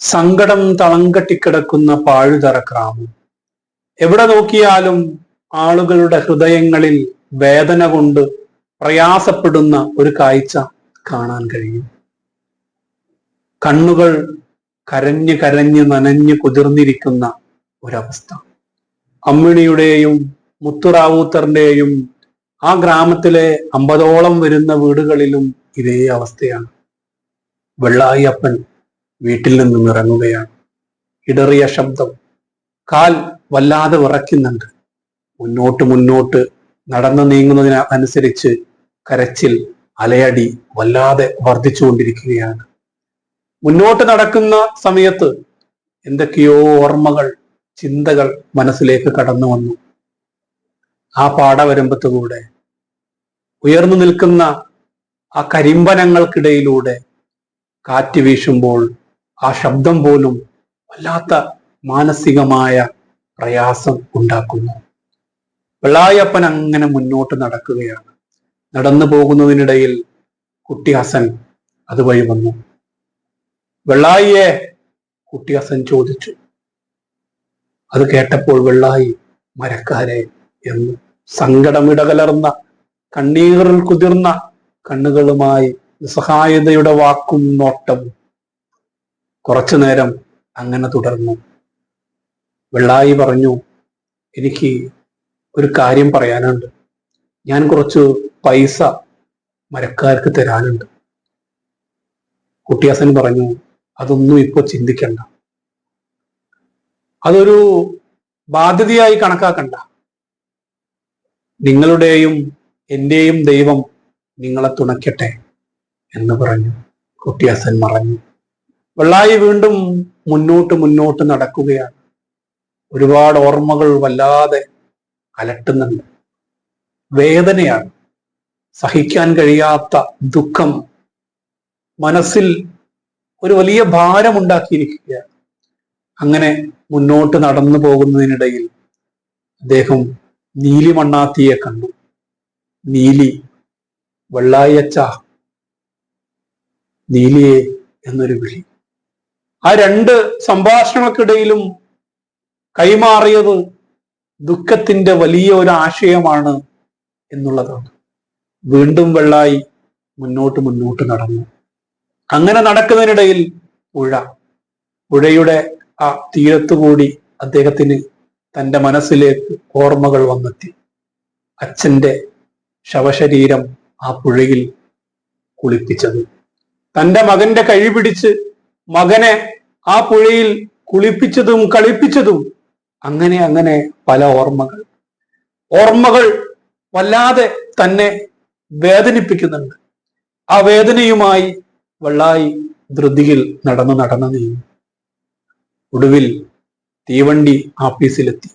സങ്കടം തളം കെട്ടിക്കിടക്കുന്ന പാഴുതറ ഗ്രാമം. എവിടെ നോക്കിയാലും ആളുകളുടെ ഹൃദയങ്ങളിൽ വേദന കൊണ്ട് പ്രയാസപ്പെടുന്ന ഒരു കാഴ്ച കാണാൻ കഴിയും. കണ്ണുകൾ കരഞ്ഞു കരഞ്ഞു നനഞ്ഞു കുതിർന്നിരിക്കുന്ന ഒരവസ്ഥ. അമ്മിണിയുടെയും മുത്തുറാവൂത്തറിന്റെയും ആ ഗ്രാമത്തിലെ അമ്പതോളം വരുന്ന വീടുകളിലും ഇതേ അവസ്ഥയാണ്. വെള്ളായി അപ്പൻ വീട്ടിൽ നിന്നും ഇറങ്ങുകയാണ്. ഇടറിയ ശബ്ദം. കാൽ വല്ലാതെ വിറയ്ക്കുന്നുണ്ട്. മുന്നോട്ട് മുന്നോട്ട് നടന്നു നീങ്ങുന്നതിന് അനുസരിച്ച് കരച്ചിൽ അലയടി വല്ലാതെ വർദ്ധിച്ചുകൊണ്ടിരിക്കുകയാണ്. മുന്നോട്ട് നടക്കുന്ന സമയത്ത് എന്തൊക്കെയോ ഓർമ്മകൾ ചിന്തകൾ മനസ്സിലേക്ക് കടന്നു വന്നു. ആ പാടവരമ്പത്തുകൂടെ ഉയർന്നു നിൽക്കുന്ന ആ കരിമ്പനങ്ങൾക്കിടയിലൂടെ കാറ്റ് വീശുമ്പോൾ ആ ശബ്ദം പോലും വല്ലാത്ത മാനസികമായ പ്രയാസം ഉണ്ടാക്കുന്നു. വെള്ളായപ്പൻ അങ്ങനെ മുന്നോട്ട് നടക്കുകയാണ്. നടന്നു പോകുന്നതിനിടയിൽ കുട്ടി അതുവഴി വന്നു. വെള്ളായിയെ കുട്ടി ഹസൻ ചോദിച്ചു. അത് കേട്ടപ്പോൾ വെള്ളായി മരക്കാരെ എന്ന് സങ്കടമിടകലർന്ന കണ്ണീറിൽ കുതിർന്ന കണ്ണുകളുമായി നിസ്സഹായതയുടെ വാക്കും നോട്ടവും കുറച്ചു നേരം അങ്ങനെ തുടർന്നു. വെള്ളായി പറഞ്ഞു എനിക്ക് ഒരു കാര്യം പറയാനുണ്ട്. ഞാൻ കുറച്ച് പൈസ മരക്കാർക്ക് തരാനുണ്ട്. കുട്ടിയാസൻ പറഞ്ഞു അതൊന്നും ഇപ്പോൾ ചിന്തിക്കണ്ട. അതൊരു ബാധ്യതയായി കണക്കാക്കണ്ട. നിങ്ങളുടെയും എന്റെയും ദൈവം നിങ്ങളെ തുണയ്ക്കട്ടെ എന്ന് പറഞ്ഞു. കുട്ടിയാസൻ മറഞ്ഞു. വെള്ളായി വീണ്ടും മുന്നോട്ട് മുന്നോട്ട് നടക്കുകയാണ്. ഒരുപാട് ഓർമ്മകൾ വല്ലാതെ അലട്ടുന്നുണ്ട്. വേദനയാണ്. സഹിക്കാൻ കഴിയാത്ത ദുഃഖം. മനസ്സിൽ ഒരു വലിയ ഭാരമുണ്ടാക്കിയിരിക്കുകയാണ്. അങ്ങനെ മുന്നോട്ട് നടന്നു പോകുന്നതിനിടയിൽ അദ്ദേഹം നീലി മണ്ണാത്തിയെ കണ്ടു. നീലി വെള്ളായച്ച നീലിയെ എന്നൊരു വിളി. ആ രണ്ട് സംഭാഷണങ്ങൾക്കിടയിലും കൈമാറിയത് ദുഃഖത്തിന്റെ വലിയ ഒരു ആശയമാണ് എന്നുള്ളതാണ് വീണ്ടും വെള്ളായി മുന്നോട്ട് മുന്നോട്ട് നടന്നു. അങ്ങനെ നടക്കുന്നതിനിടയിൽ പുഴ പുഴയുടെ ആ തീരത്തുകൂടി അദ്ദേഹത്തിന് തന്റെ മനസ്സിലേക്ക് ഓർമ്മകൾ വന്നെത്തി. അച്ഛന്റെ ശവശരീരം ആ പുഴയിൽ കുളിപ്പിച്ചത്. തന്റെ മകന്റെ കഴി പിടിച്ച് മകനെ ആ പുഴയിൽ കുളിപ്പിച്ചതും കളിപ്പിച്ചതും അങ്ങനെ അങ്ങനെ പല ഓർമ്മകൾ. ഓർമ്മകൾ വല്ലാതെ തന്നെ വേദനിപ്പിക്കുന്നുണ്ട്. ആ വേദനയുമായി വെള്ളായി ധൃതിയിൽ നടന്നു നടന്നു നീങ്ങി. ഒടുവിൽ തീവണ്ടി ആഫീസിലെത്തി.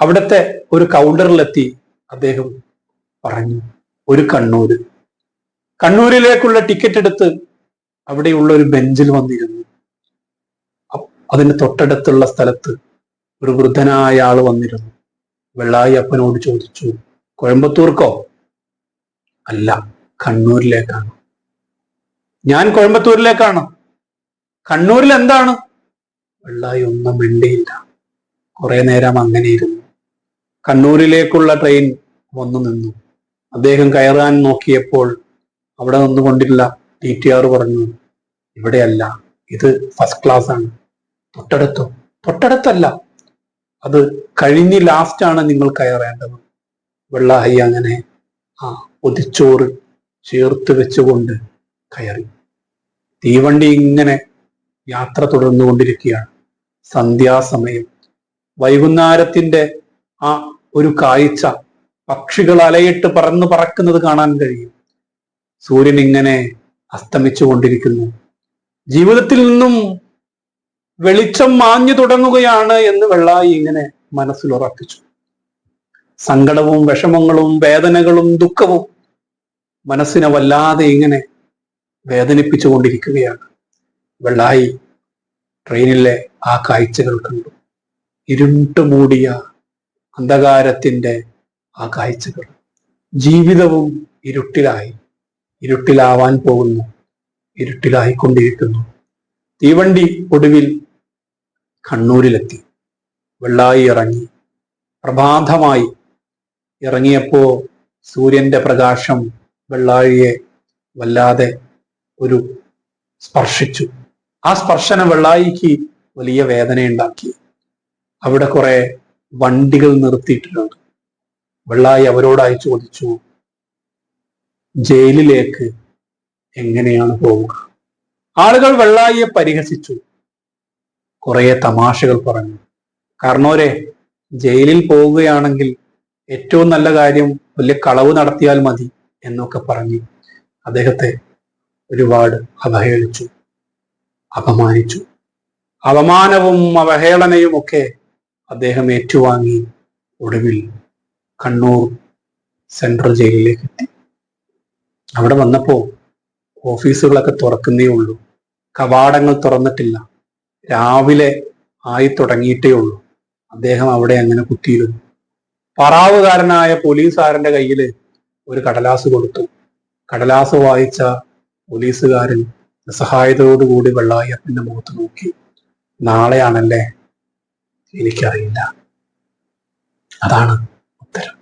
അവിടുത്തെ ഒരു കൗണ്ടറിലെത്തി അദ്ദേഹം പറഞ്ഞു ഒരു കണ്ണൂര്. കണ്ണൂരിലേക്കുള്ള ടിക്കറ്റ് എടുത്ത് അവിടെയുള്ള ഒരു ബെഞ്ചിൽ വന്നിരുന്നു. അതിന് തൊട്ടടുത്തുള്ള സ്ഥലത്ത് ഒരു വൃദ്ധനായ ആൾ വന്നിരുന്നു. വെള്ളായി അപ്പനോട് ചോദിച്ചു കോയമ്പത്തൂർക്കോ? അല്ല കണ്ണൂരിലേക്കാണ്. ഞാൻ കോയമ്പത്തൂരിലേക്കാണ്. കണ്ണൂരിൽ എന്താണ്? വെള്ളായി ഒന്നും മിണ്ടിയില്ല. കുറെ നേരം അങ്ങനെ ഇരുന്നു. കണ്ണൂരിലേക്കുള്ള ട്രെയിൻ വന്നു നിന്നു. അദ്ദേഹം കയറാൻ നോക്കിയപ്പോൾ അവിടെ നിന്നുകൊണ്ടില്ല ടി ടി ആർ പറഞ്ഞു ഇവിടെയല്ല ഇത് ഫസ്റ്റ് ക്ലാസ് ആണ് തൊട്ടടുത്തോ? തൊട്ടടുത്തല്ല. അത് കഴിഞ്ഞ് ആണ് നിങ്ങൾ കയറേണ്ടത്. വെള്ളായി അങ്ങനെ ആ ഒതിച്ചോറ് ചേർത്ത് വെച്ചുകൊണ്ട് കയറി. തീവണ്ടി ഇങ്ങനെ യാത്ര തുടർന്നുകൊണ്ടിരിക്കുകയാണ്. സന്ധ്യാസമയം. വൈകുന്നേരത്തിന്റെ ആ ഒരു കാഴ്ച പക്ഷികൾ അലയിട്ട് പറന്ന് പറക്കുന്നത് കാണാൻ കഴിയും. സൂര്യൻ ഇങ്ങനെ അസ്തമിച്ചു കൊണ്ടിരിക്കുന്നു ജീവിതത്തിൽ നിന്നും വെളിച്ചം മാഞ്ഞു തുടങ്ങുകയാണ് എന്ന് വെള്ളായി ഇങ്ങനെ മനസ്സിലുറപ്പിച്ചു സങ്കടവും വിഷമങ്ങളും വേദനകളും ദുഃഖവും മനസ്സിനെ വല്ലാതെ ഇങ്ങനെ വേദനിപ്പിച്ചു കൊണ്ടിരിക്കുകയാണ്. വെള്ളായി ട്രെയിനിലെ ആ കാഴ്ചകൾ കണ്ടു. ഇരുണ്ടു മൂടിയ അന്ധകാരത്തിന്റെ ആ കാഴ്ചകൾ. ജീവിതവും ഇരുട്ടിലായി. ഇരുട്ടിലാവാൻ പോകുന്നു. ഇരുട്ടിലായിക്കൊണ്ടിരിക്കുന്നു. തീവണ്ടി ഒടുവിൽ കണ്ണൂരിലെത്തി. വെള്ളായി ഇറങ്ങി. പ്രഭാതമായി ഇറങ്ങിയപ്പോ സൂര്യന്റെ പ്രകാശം വെള്ളാഴിയെ വല്ലാതെ ഒരു സ്പർശിച്ചു. ആ സ്പർശനം വെള്ളായിക്ക് വലിയ വേദനയുണ്ടാക്കി. അവിടെ കുറെ വണ്ടികൾ നിർത്തിയിട്ടുണ്ട്. വെള്ളായി അവരോടായി ചോദിച്ചു ജയിലിലേക്ക് എങ്ങനെയാണ് പോവുക? ആളുകൾ വെള്ളായിയെ പരിഹസിച്ചു. കുറെ തമാശകൾ പറഞ്ഞു. കാരണവരെ ജയിലിൽ പോവുകയാണെങ്കിൽ ഏറ്റവും നല്ല കാര്യം വലിയ കളവ് നടത്തിയാൽ മതി എന്നൊക്കെ പറഞ്ഞു അദ്ദേഹത്തെ ഒരുപാട് അവഹേളിച്ചു അപമാനിച്ചു. അപമാനവും അവഹേളനയും ഒക്കെ അദ്ദേഹം ഏറ്റുവാങ്ങി ഒടുവിൽ കണ്ണൂർ സെൻട്രൽ ജയിലിലേക്ക് എത്തി. അവിടെ വന്നപ്പോ ഓഫീസുകളൊക്കെ തുറക്കുന്നേ ഉള്ളൂ. കവാടങ്ങൾ തുറന്നിട്ടില്ല. രാവിലെ ആയി തുടങ്ങിയിട്ടേ ഉള്ളൂ. അദ്ദേഹം അവിടെ അങ്ങനെ കുത്തിയിരുന്നു. പറാവുകാരനായ പോലീസുകാരന്റെ കയ്യിൽ ഒരു കടലാസ് കൊടുത്തു. കടലാസ് വായിച്ച പോലീസുകാരൻ നിസ്സഹായതയോടുകൂടി വെള്ളായപ്പന്റെ മുഖത്ത് നോക്കി. നാളെയാണല്ലേ? എനിക്കറിയില്ല. അതാണ് ഉത്തരം.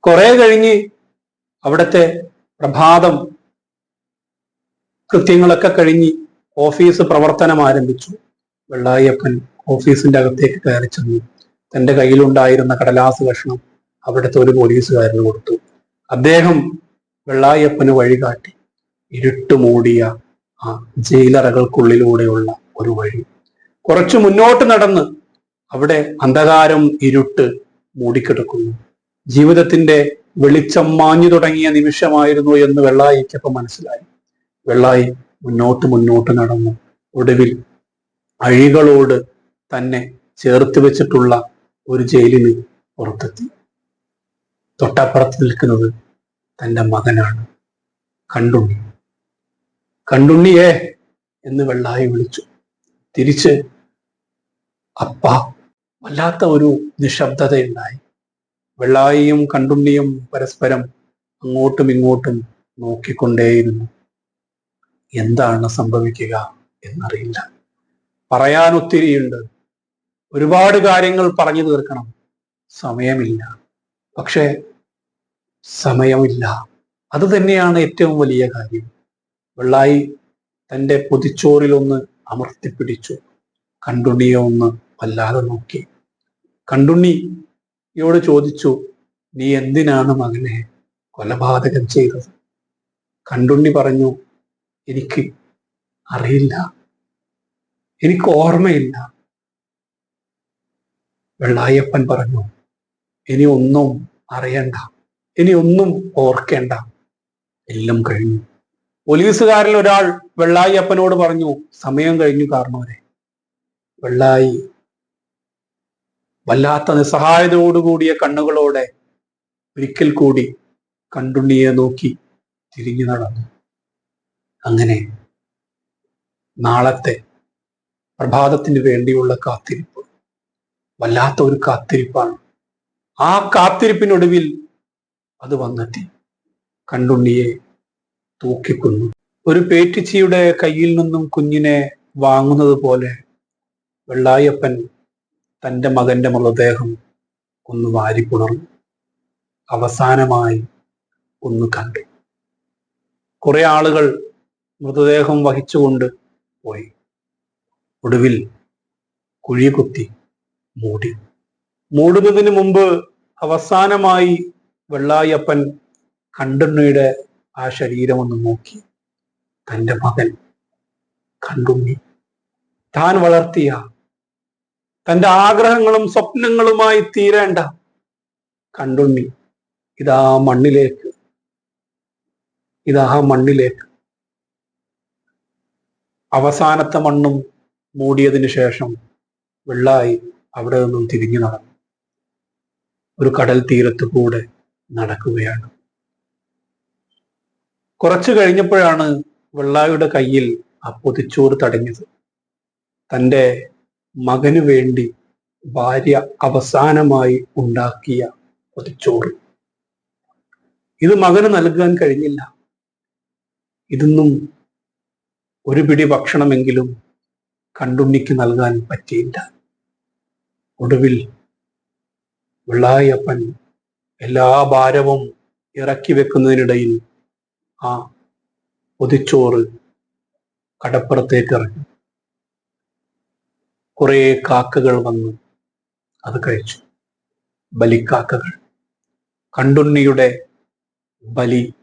കുറെ കഴിഞ്ഞ് അവിടുത്തെ പ്രഭാതം കൃത്യങ്ങളൊക്കെ കഴിഞ്ഞ് ഓഫീസ് പ്രവർത്തനം ആരംഭിച്ചു. വെള്ളായപ്പൻ ഓഫീസിന്റെ അകത്തേക്ക് കയറി ചെന്നു. തന്റെ കയ്യിലുണ്ടായിരുന്ന കടലാസ് കഷ്ണം അവിടുത്തെ ഒരു പോലീസുകാരന് കൊടുത്തു. അദ്ദേഹം വെള്ളായപ്പന് വഴികാട്ടി ഇരുട്ട് മൂടിയ ആ ജയിലറകൾക്കുള്ളിലൂടെയുള്ള ഒരു വഴി. കുറച്ചു മുന്നോട്ട് നടന്ന് അവിടെ അന്ധകാരം ഇരുട്ട് മൂടിക്കിടക്കുന്നു. ജീവിതത്തിന്റെ വെളിച്ചം മാഞ്ഞു തുടങ്ങിയ നിമിഷമായിരുന്നു എന്ന് വെള്ളായിക്കപ്പം മനസ്സിലായി. വെള്ളായി മുന്നോട്ട് മുന്നോട്ട് നടന്നു. ഒടുവിൽ അഴികളോട് തന്നെ ചേർത്ത് വെച്ചിട്ടുള്ള ഒരു ജയിലിന് പുറത്തെത്തി. തൊട്ടപ്പുറത്ത് നിൽക്കുന്നത് തന്റെ മകനാണ്. കണ്ടുണ്ണി. കണ്ടുണ്ണിയേ എന്ന് വെള്ളായി വിളിച്ചു. തിരിച്ച് അപ്പ വല്ലാത്ത ഒരു നിശബ്ദതയുണ്ടായി. വെള്ളായിയും കണ്ടുണ്ണിയും പരസ്പരം അങ്ങോട്ടും ഇങ്ങോട്ടും നോക്കിക്കൊണ്ടേയിരുന്നു. എന്താണ് സംഭവിക്കുക എന്നറിയില്ല. പറയാൻ ഒത്തിരിയുണ്ട് ഒരുപാട് കാര്യങ്ങൾ പറഞ്ഞു തീർക്കണം. സമയമില്ല. പക്ഷേ സമയമില്ല. അത് തന്നെയാണ് ഏറ്റവും വലിയ കാര്യം. വെള്ളായി തന്റെ പൊതിച്ചോറിലൊന്ന് അമർത്തിപ്പിടിച്ചു. കണ്ടുണ്ണിയെ ഒന്ന് വല്ലാതെ നോക്കി. കണ്ടുണ്ണിയോട് ചോദിച്ചു നീ എന്തിനാണ് മകനെ കൊലപാതകം ചെയ്തത്? കണ്ടുണ്ണി പറഞ്ഞു എനിക്ക് അറിയില്ല. എനിക്ക് ഓർമ്മയില്ല. വെള്ളായപ്പൻ പറഞ്ഞു ഇനി ഒന്നും അറിയണ്ട. ഇനി ഒന്നും ഓർക്കേണ്ട. എല്ലാം കഴിഞ്ഞു. പോലീസുകാരിൽ ഒരാൾ വെള്ളായി അപ്പനോട് പറഞ്ഞു സമയം കഴിഞ്ഞു കാരണവരെ വെള്ളായി. വല്ലാത്ത നിസ്സഹായതയോടുകൂടിയ കണ്ണുകളോടെ ഒരിക്കൽ കൂടി കണ്ടുണ്ണിയെ നോക്കി തിരിഞ്ഞു നടന്നു. അങ്ങനെ നാളത്തെ പ്രഭാതത്തിന് വേണ്ടിയുള്ള കാത്തിരിപ്പ്. വല്ലാത്ത ഒരു കാത്തിരിപ്പാണ്. ആ കാത്തിരിപ്പിനൊടുവിൽ അത് വന്നെത്തി. കണ്ടുണ്ണിയെ തൂക്കിക്കുന്നു. ഒരു പേറ്റിച്ചിയുടെ കയ്യിൽ നിന്നും കുഞ്ഞിനെ വാങ്ങുന്നത് പോലെ വെള്ളായപ്പൻ തന്റെ മകന്റെ മൃതദേഹം ഒന്ന് വാരിപ്പുണർന്നു. അവസാനമായി ഒന്ന് കണ്ടു. കുറെ ആളുകൾ മൃതദേഹം വഹിച്ചുകൊണ്ട് പോയി. ഒടുവിൽ കുഴികുത്തി മൂടി. മൂടുന്നതിന് മുമ്പ് അവസാനമായി വെള്ളായപ്പൻ കണ്ടുണ്ണിയുടെ ആ ശരീരം ഒന്ന് നോക്കി. തന്റെ മകൻ കണ്ടുണ്ണി താൻ വളർത്തിയ തന്റെ ആഗ്രഹങ്ങളും സ്വപ്നങ്ങളുമായി തീരേണ്ട കണ്ടുണ്ണി ഇതാ മണ്ണിലേക്ക് ഇതാ മണ്ണിലേക്ക്. അവസാനത്തെ മണ്ണും മൂടിയതിനു ശേഷം വെള്ളായി അവിടെ നിന്നും തിരിഞ്ഞു നടന്നു. ഒരു കടൽ തീരത്ത് കൂടെ നടക്കുകയാണ്. കുറച്ചു കഴിഞ്ഞപ്പോഴാണ് വെള്ളായുടെ കയ്യിൽ ആ പൊതിച്ചോറ് തടഞ്ഞത്. തന്റെ മകനു വേണ്ടി ഭാര്യ അവസാനമായി ഉണ്ടാക്കിയ പൊതിച്ചോറ്. ഇത് മകന് നൽകാൻ കഴിഞ്ഞില്ല. ഇതൊന്നും ഒരു പിടി ഭക്ഷണമെങ്കിലും കണ്ടുണ്ണിക്ക് നൽകാൻ പറ്റിയില്ല. ഒടുവിൽ വെള്ളായപ്പൻ എല്ലാ ഭാരവും ഇറക്കി വെക്കുന്നതിനിടയിൽ ആ പൊതിച്ചോറ് കടപ്പുറത്തേക്ക് ഇറങ്ങി. കുറെ കാക്കകൾ വന്ന് അത് കഴിച്ചു. ബലിക്കാക്കകൾ. കണ്ടുണ്ണിയുടെ ബലി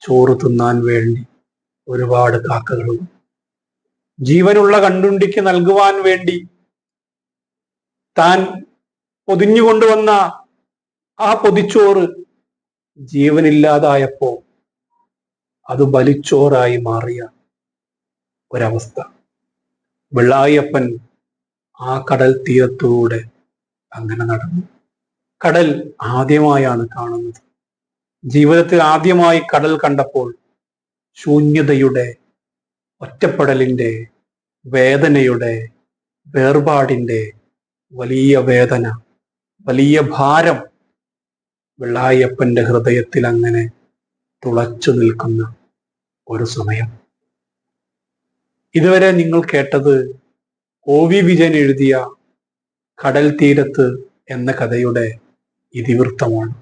ചോറ് തിന്നാൻ വേണ്ടി ഒരുപാട് കാക്കകൾ വന്നു. ജീവനുള്ള കണ്ടുണ്ടിക്ക് നൽകുവാൻ വേണ്ടി താൻ പൊതിഞ്ഞുകൊണ്ടുവന്ന ആ പൊതിച്ചോറ് ജീവനില്ലാതായപ്പോ അത് ബലിച്ചോറായി മാറിയ ഒരവസ്ഥ. വെള്ളായപ്പൻ ആ കടൽ തീരത്തൂടെ അങ്ങനെ നടന്നു. കടൽ ആദ്യമായാണ് കാണുന്നത്. ജീവിതത്തിൽ ആദ്യമായി കടൽ കണ്ടപ്പോൾ ശൂന്യതയുടെ ഒറ്റപ്പെടലിന്റെ വേദനയുടെ വേർപാടിന്റെ വലിയ വേദന വലിയ ഭാരം വെള്ളായപ്പന്റെ ഹൃദയത്തിൽ അങ്ങനെ തുളച്ചു നിൽക്കുന്ന ഒരു സമയം. ഇതുവരെ നിങ്ങൾ കേട്ടത് ഒ വി വിജയൻ എഴുതിയ കടൽ തീരത്ത് എന്ന കഥയുടെ ഇതിവൃത്തമാണ്.